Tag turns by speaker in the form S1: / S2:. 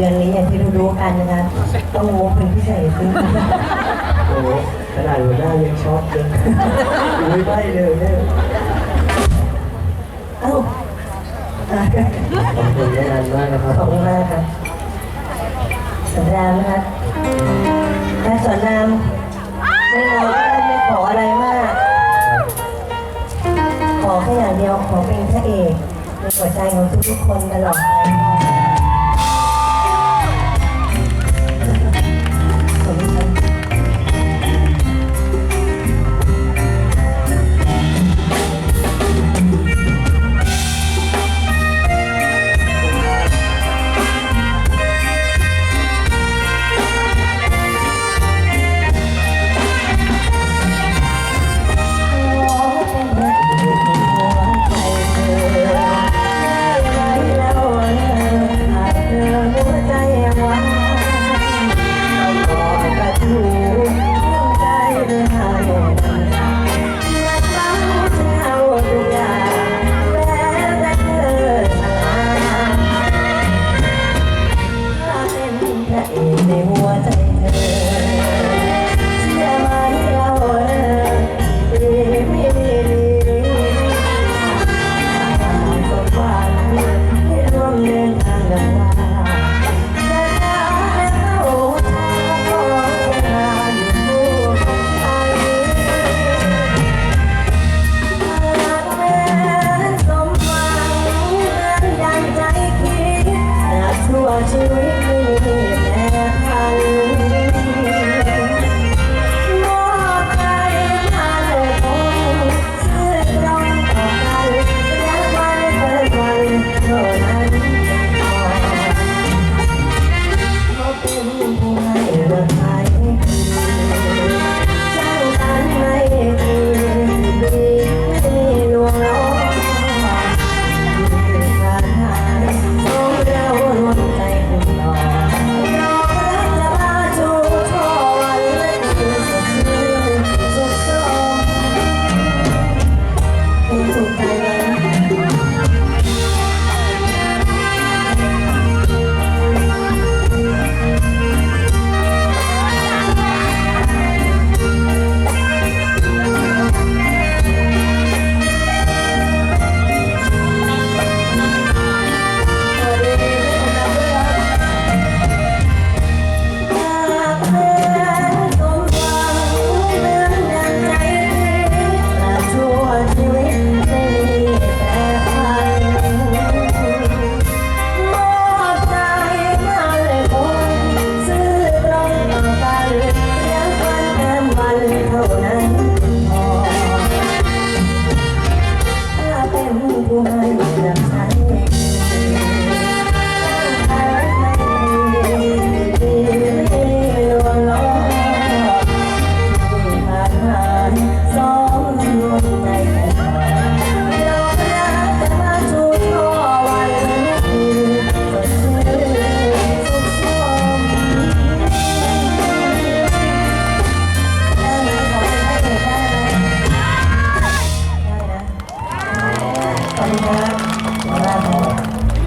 S1: ดือนนี้อย่างที่รู้ๆกันนะคะต้องงบเป็นพิเศษขึ้น
S2: โอ้โหขนาดหัวหน้ายังช็อกเลยอุ้ยใบเลยเนี่ย
S1: เอ้าอะ
S2: ขอบคุณแม่นันมากนะครับ
S1: ขอบคุณมากครับสอนรามนะคะและสอนรามไม่รอก็ได้ไม่ขออะไรมาก ขอแค่อย่างเดียวขอเป็นพระเอกในหัวใจของทุกๆคนตลอด ใสมห